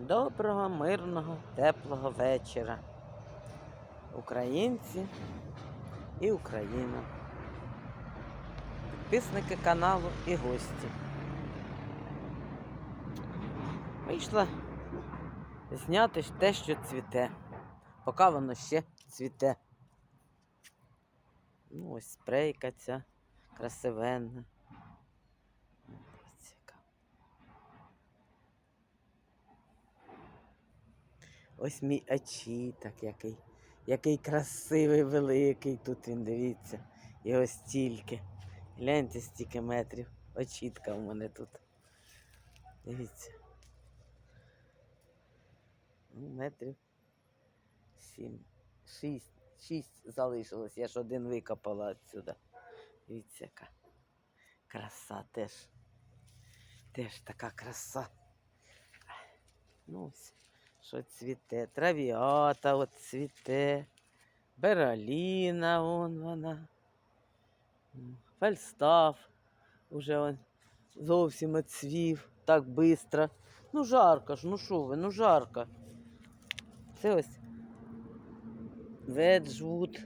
Доброго, мирного, теплого вечора. Українці і Україна. Підписники каналу і гості. Вийшла зняти те, що цвіте, поки воно ще цвіте. Ну, ось спрейка ця красивенна. Ось мій очіток, який, який красивий, великий тут він, дивіться. Ось стільки. Гляньте, стільки метрів. Очітка у мене тут. Дивіться. Ну, метрів сім. Шість. Шість залишилось. Я ж один викопала відсюди. Дивіться, яка краса теж. Теж така краса. Ну, ось, що цвіте. Травіата от цвіте. Бераліна, вон вона. Фальстаф уже он зовсім оцвів так швидко. Ну жарко ж, ну що ви, ну жарко. Це ось Веджвуд.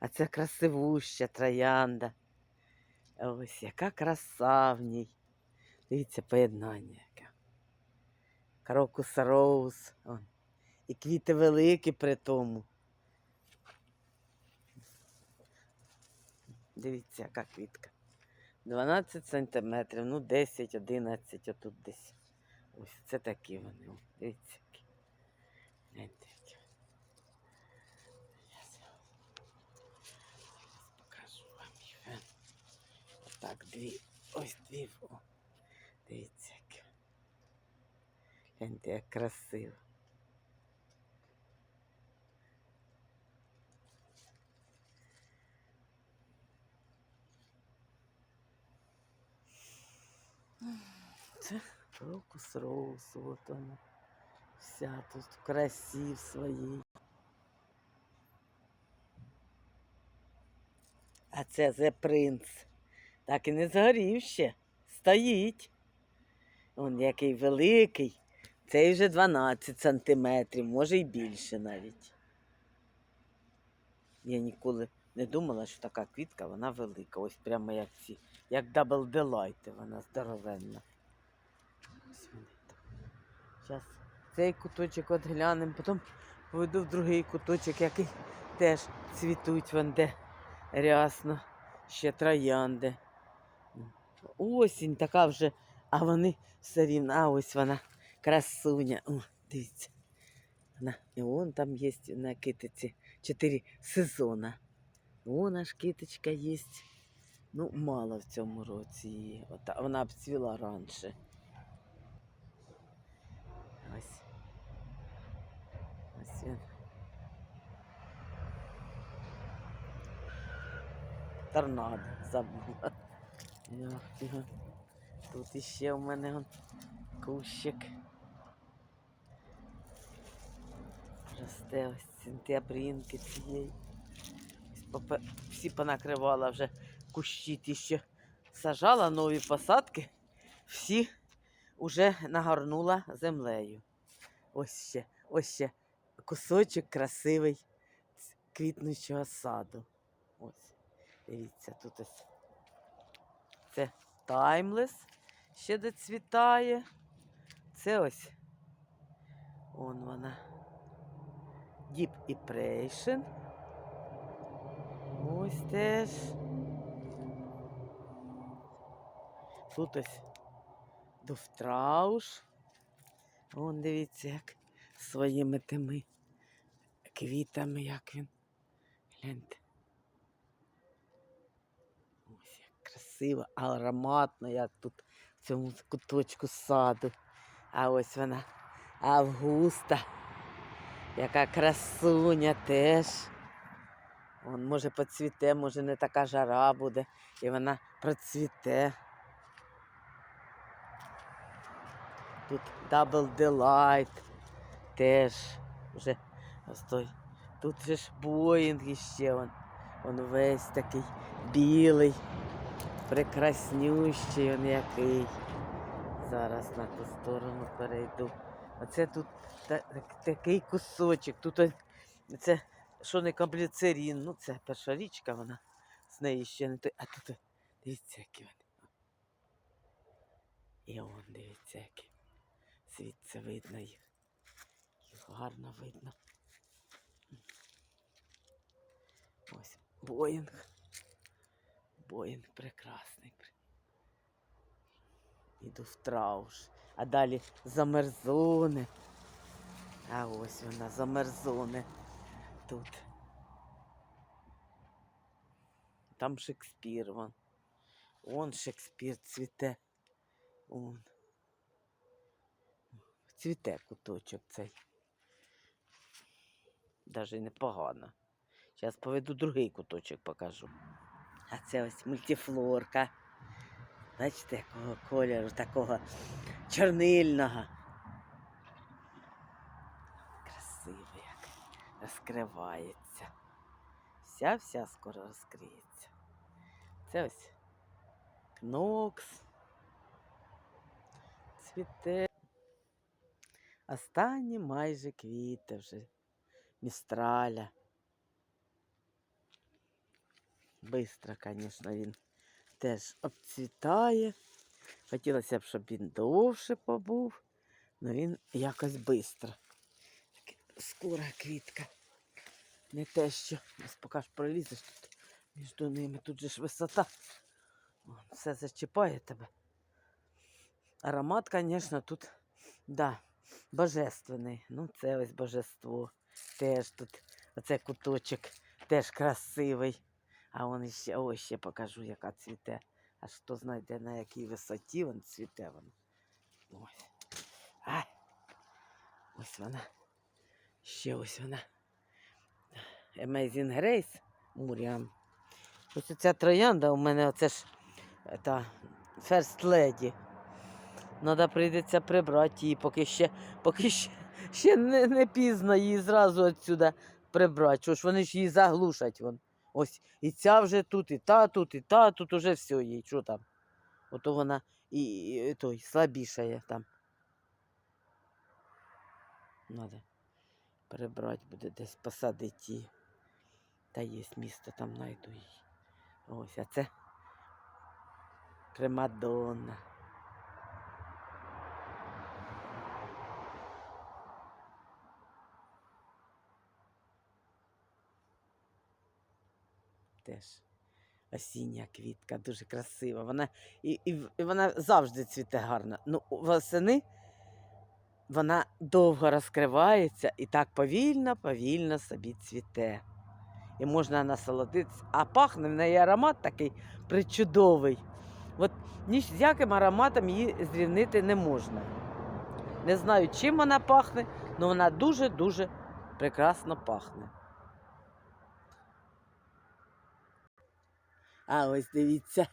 А це красивуща троянда. Ось яка краса в ній. Дивіться, поєднання яке. Крокус роуз. І квіти великі при тому. Дивіться, яка квітка. 12 сантиметрів, ну 10, 11, отут десь. Ось це такі вони. Дивіться, які. Покажу вам їх. Отак, дві. Ось дві. О. Дивіться, які. Гляньте, як красиво. Це Крокус Роуз, от вона. Вся тут в красі в своїй. А це The Prince. Так і не згорів ще. Стоїть. Он який великий. Цей вже 12 сантиметрів, може й більше навіть. Я ніколи не думала, що така квітка, вона велика. Ось прямо як ці, як Double Delight, вона здоровенна. Зараз цей куточок от глянемо, потім поведу в другий куточок, який теж цвітуть вон де рясно, ще троянди. Осінь така вже, а вони все рівно, а ось вона красуня. О, дивіться. Вона, і вон там є на китиці чотири сезона. Вон аж киточка є. Ну, мало в цьому році її. От, вона обцвіла раніше. Ось. Ось він. Торнадо забула. Ти го. Тут іще у мене он кущик. Росте ось сентябрінки цієї. Всі понакривала вже кущі ті, що сажала нові посадки, всі вже нагорнула землею. Ось ще, ось ще кусочок красивий квітнучого саду. Ось, дивіться, тут ось. Це таймлес ще доцвітає. Це ось. Он вона. Deep Impression. Ось теж. Тут ось Довтрауш. Вон дивіться, як своїми тими квітами, як він. Гляньте. Ось як красиво, ароматно, як тут цьому куточку саду. А ось вона Августа. Яка красуня теж. Вон, може, поцвіте, може, не така жара буде, і вона процвіте. Тут Double Delight теж вже ось той. Тут же ж Боїнг іще он весь такий білий. Прекраснющий він який. Зараз на ту сторону перейду. Оце тут та- так- такий кусочок. Тут це що не кабліцерін, ну це перша річка, вона з неї ще не той. А тут дивіться, які вони. І он, дивіться, які. Звідси видно їх. Їх гарно видно. Ось Боїнг. Боїнг прекрасний. Іду в трауш. А далі замерзони. А ось вона замерзони. Тут. Там Шекспір вон. Он Шекспір цвіте. Он. Цвіте куточок цей. Даже непогано. Зараз поведу другий куточок покажу. А це ось мультифлорка. Бачите, якого кольору, такого чорнильного. Красиво як розкривається. Вся-вся скоро розкриється. Це ось кнокс. Цвіте. Останні майже квіти вже. Містраля. Бистро, звісно, він теж обцвітає. Хотілося б, щоб він довше побув, але він якось бистро. Скора квітка. Не те, що поки ж пролізеш тут між ними, тут же ж висота. Все зачіпає тебе. Аромат, звісно, тут да, божественний. Ну, це ось божество. Теж тут оцей куточок теж красивий. А он ще, ось ще покажу, яка цвіте. Аж хто знайде на якій висоті він цвіте вона. Ось. А, ось вона. Ще ось вона. Amazing Grace Муріам. Ось ця троянда у мене оце ж та First Lady. Надо прийдеться прибрати її, поки ще, поки ще, ще не, не пізно її зразу відсюди прибрати. Що вони ж її заглушать. Вон. Ось і ця вже тут, і та тут, і та тут уже все їй. Що там? Ото вона і, і, і той слабішає там. Надо прибрати буде десь посадити її. Та є місто, там знайду її. Ось, а це Примадонна. Теж осіння квітка, дуже красива. Вона, і, і, і вона завжди цвіте гарно. Ну, восени вона довго розкривається і так повільно, повільно собі цвіте. І можна насолодитися. А пахне в неї аромат такий причудовий. От ні з яким ароматом її зрівнити не можна. Не знаю, чим вона пахне, але вона дуже-дуже прекрасно пахне. А ось дивіться,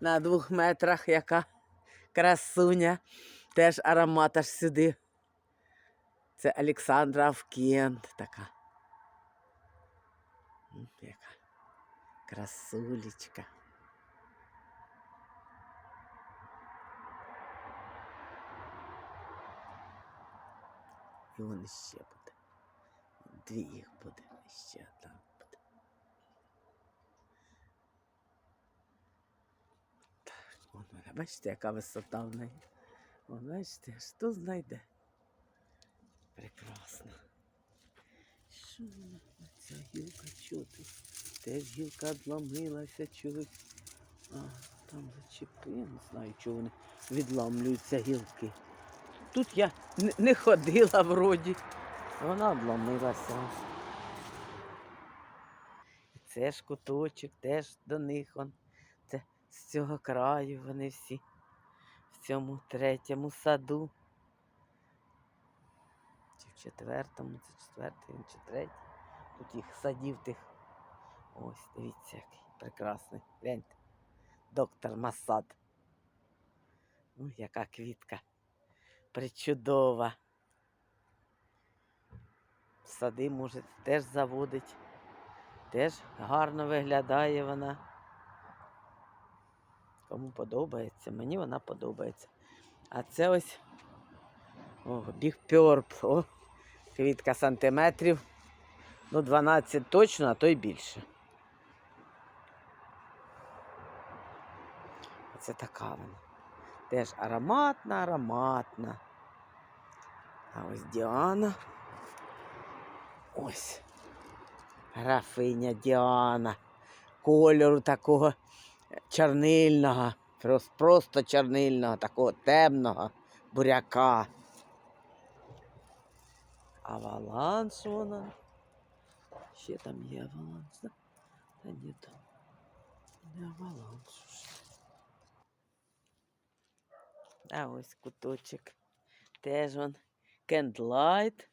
на двох метрах яка красуня. Теж аромат аж сюди. Це Олександра Авкент така. Яка красулечка. І вон ще буде. Дві їх буде, ще одна буде. Так, вон вона, бачите, яка висота в неї. Вон, бачите, тут знайде. Прекрасно. Що вона? Ця гілка чути? Теж гілка відломилася чогось. А, там зачепи, я не знаю, чого вони відламлюються гілки. Тут я не, ходила вроді. Вона відломилася. І це ж куточок, теж до них он. З цього краю вони всі в цьому третьому саду. Чи в четвертому, це четвертий, чи третій. Тут їх садів тих. Ось, дивіться, який прекрасний. Гляньте. Доктор Масад. Ну, яка квітка. Причудова. Сади може теж заводить. Теж гарно виглядає вона. Кому подобається, мені вона подобається. А це ось біг пьорп. Квітка сантиметрів. Ну, 12 точно, а то й більше. Оце така вона. Теж ароматна, ароматна. А ось Діана. Ось. Графиня Діана. Кольору такого чорнильного, просто, чорнильного, такого темного буряка. Аваланс вона. Ще там є аваланс, да? Та ні, то не аваланс. А ось куточок. Теж он кендлайт.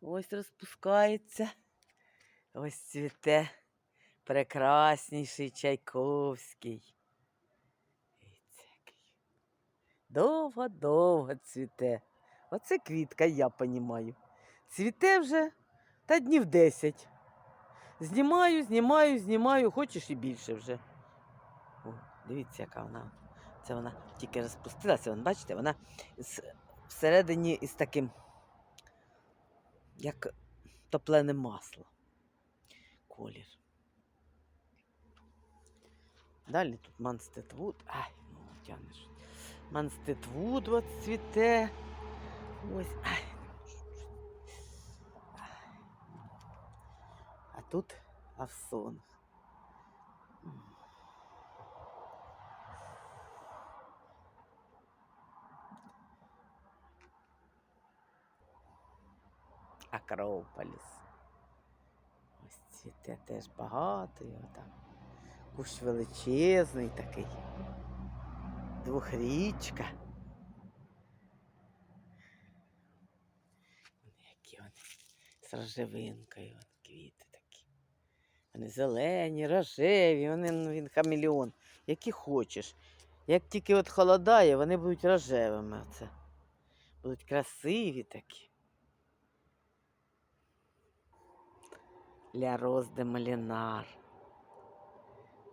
Ось розпускається. Ось цвіте прекрасніший Чайковський. Довго-довго цвіте. Оце квітка, я понімаю. Цвіте вже та днів 10. Знімаю, знімаю, знімаю, хочеш і більше вже. О, дивіться, яка вона. Це вона тільки розпустилася. Вон, бачите, вона всередині із таким, як топлене масло. Колір. Далі тут Манстетвуд. Ай, ну тянеш. Манстетвуд от цвіте. Ось. Ай. А тут Авсон. Акрополіс. Ось цвіте теж багато його там. Кущ величезний такий. Двохрічка. Які вони з рожевинкою, от квіти такі. Вони зелені, рожеві, вони, ну, він хамелеон, які хочеш. Як тільки от холодає, вони будуть рожевими. Оце. Будуть красиві такі. Ля Роз де Малінар.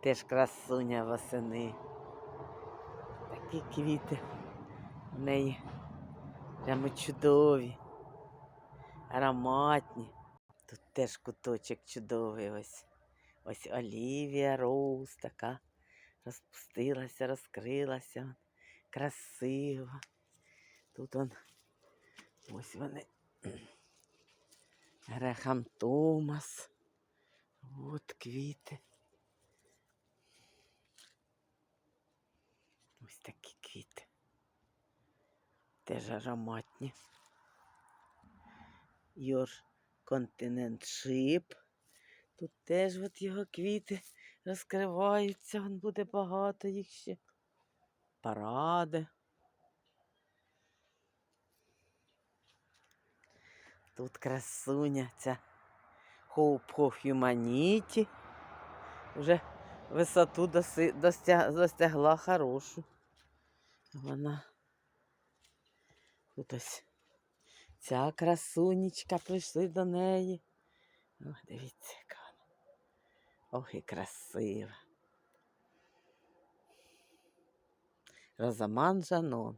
Теж красуня восени. Такі квіти в неї прямо чудові, ароматні. Тут теж куточок чудовий ось. Ось Олівія Роуз така розпустилася, розкрилася. Красива. Тут он ось вони. Грехам Томас. От квіти. Ось такі квіти. Теж ароматні. Йорш континент шип. Тут теж от його квіти розкриваються. Вон буде багато їх ще. Паради. Тут красуня ця Hope of Humanity. Вже висоту достягла хорошу. Вона тут ось ця красунечка прийшли до неї. О, дивіться, яка вона. Ох, і красива. Розаман Жанон.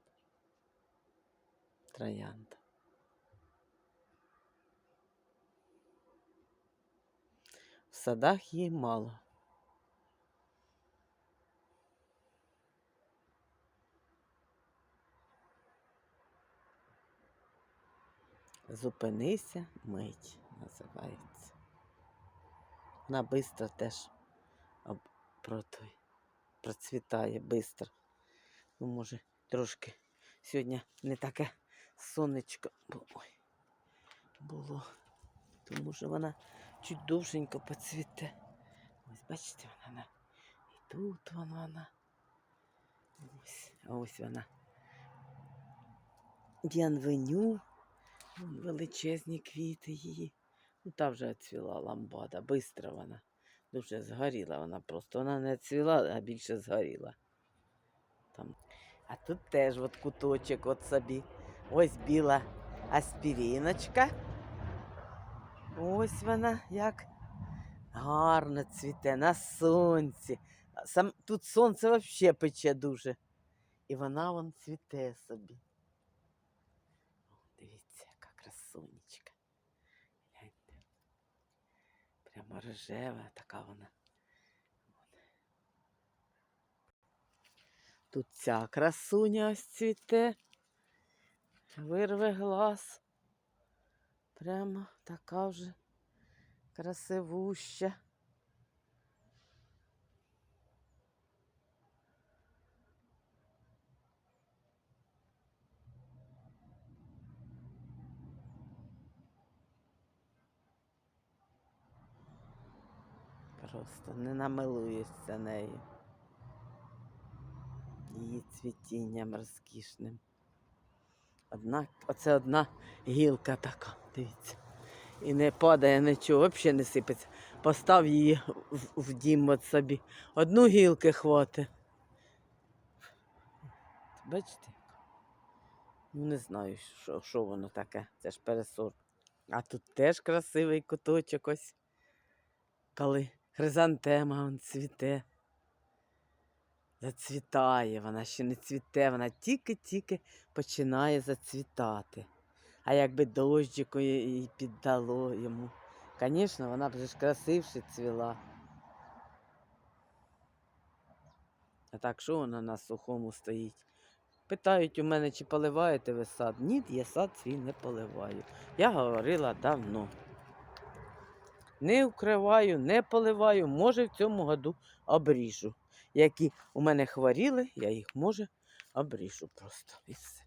Троянда. В садах її мало. Зупинися, мить називається. Вона швидко теж процвітає швидко. Ну, може, трошки сьогодні не таке сонечко було. Тому що вона чуть довшенько поцвіте. Ось бачите, вона. І тут вона. вона. Ось, а ось вона. Діанвеню. Величезні квіти її. Ну, та вже цвіла ламбада, бистро вона. Дуже згоріла вона просто. Вона не цвіла, а більше згоріла. Там. А тут теж от куточок от собі. Ось біла аспіріночка. Ось вона як гарно цвіте на сонці. сам, тут сонце взагалі пече дуже. І вона вон цвіте собі. О, Дивіться, яка красунечка. Гляньте. Прямо рожева така вона. Тут ця красуня ось цвіте. Вирве глаз. Прямо така вже красивуща. Просто не намилуєшся нею. Її цвітінням розкішним. Одна, оце одна гілка така, дивіться. І не падає нічого, взагалі не сипеться. Постав її в, в дім от собі. Одну гілки хватить. Бачите? Ну не знаю, що, що воно таке. Це ж пересор. А тут теж красивий куточок ось. Коли хризантема он цвіте. Зацвітає, вона ще не цвіте, вона тільки-тільки починає зацвітати. А якби дощику їй піддало йому. Звісно, вона б ж красивше цвіла. А так що вона на сухому стоїть? Питають у мене, чи поливаєте ви сад? Ні, я сад свій не поливаю. Я говорила давно. Не укриваю, не поливаю, може в цьому году обріжу. Які у мене хворіли, я їх може обріжу просто. І все.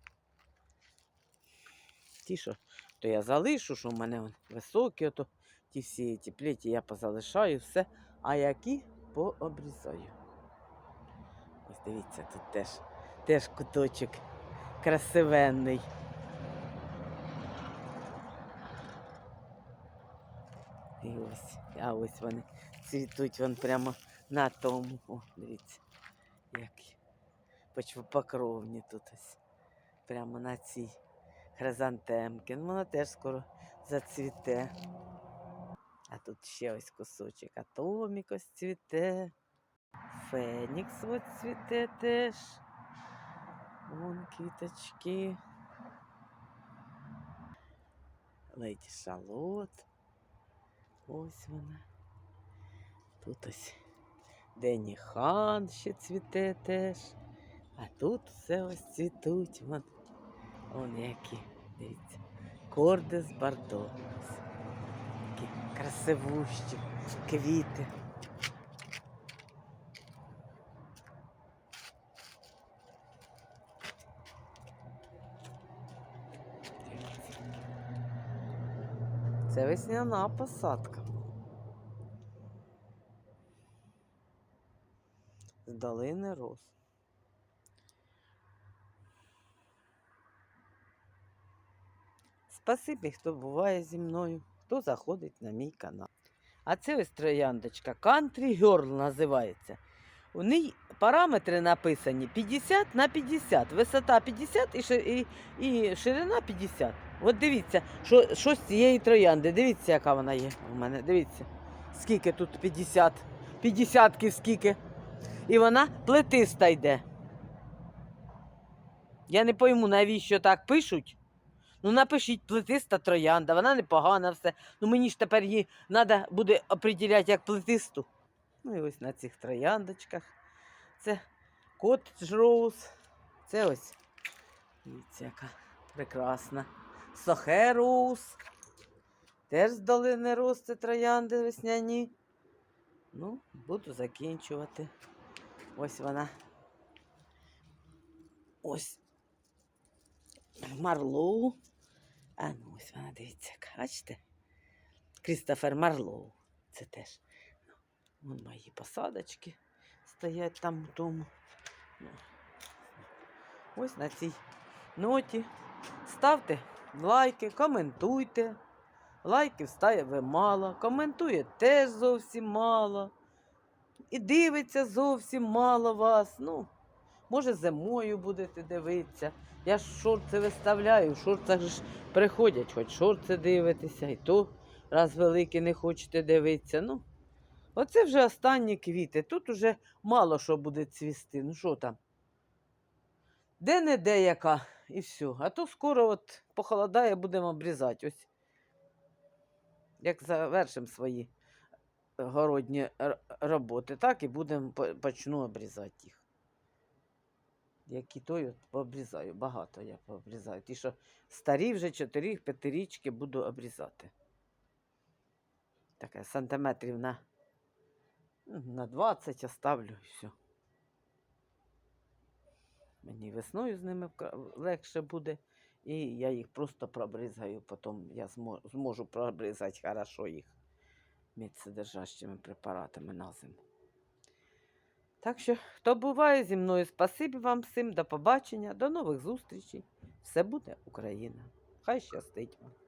Ті, що то я залишу, що в мене високі, ото ті всі ті плеті я позалишаю, все. А які пообрізаю. Ось дивіться, тут теж, теж куточок красивенний. І ось, а ось вони цвітуть вон прямо на тому. О, дивіться, які почвопокровні тут ось. Прямо на цій хризантемки. Ну, вона теж скоро зацвіте. А тут ще ось кусочок. Атомік ось цвіте. Фенікс ось цвіте теж. Вон квіточки. Леді шалот. Ось вона. Тут ось Дені хан ще цвіте теж. А тут все ось цвітуть. Вон, вон які. Дивіться. Корди з. Такі красивущі квіти. Дивіться. Це весняна посадка. З долини роз. Спасибі, хто буває зі мною, хто заходить на мій канал. А це ось трояндочка Country Girl називається. У неї параметри написані 50 на 50. Висота 50 і, ширина 50. От дивіться, що, що з цієї троянди. Дивіться, яка вона є у мене. Дивіться, скільки тут 50. 50 скільки. І вона плетиста йде. Я не пойму, навіщо так пишуть. Ну, напишіть плетиста троянда, вона непогана все. Ну мені ж тепер її треба буде оприділяти як плетисту. Ну і ось на цих трояндочках. Це Cottage Rose. Це ось. Дивіться, яка прекрасна. Сохе Роуз. Теж з долини роз, це троянди весняні. Ну, буду закінчувати. Ось вона. Ось. Марлоу. А ну ось вона, дивіться, бачите? Крістофер Марлоу. Це теж. Ну, вон мої посадочки стоять там у тому. Ну, ось на цій ноті. Ставте лайки, коментуйте. Лайків ставите мало, коментує теж зовсім мало. І дивиться зовсім мало вас. Ну, може, зимою будете дивитися. Я ж шорти виставляю, в шортах ж приходять, хоч шорти дивитися, і то раз великі не хочете дивитися. Ну, Оце вже останні квіти. Тут уже мало що буде цвісти. Ну що там? Де не де яка, і все. А то скоро от похолодає, будемо обрізати. Ось. Як завершимо свої городні роботи, так і будемо почну обрізати їх. Які той от пообрізаю, багато я пообрізаю. Ті, що старі вже 4-5 річки буду обрізати. Таке сантиметрів на, ну, на 20 оставлю і все. Мені весною з ними легше буде, і я їх просто пробризаю, потім я зможу пробризати хорошо їх міцедержащими препаратами на зиму. Так що, хто буває зі мною, спасибі вам всім, до побачення, до нових зустрічей. Все буде Україна. Хай щастить вам.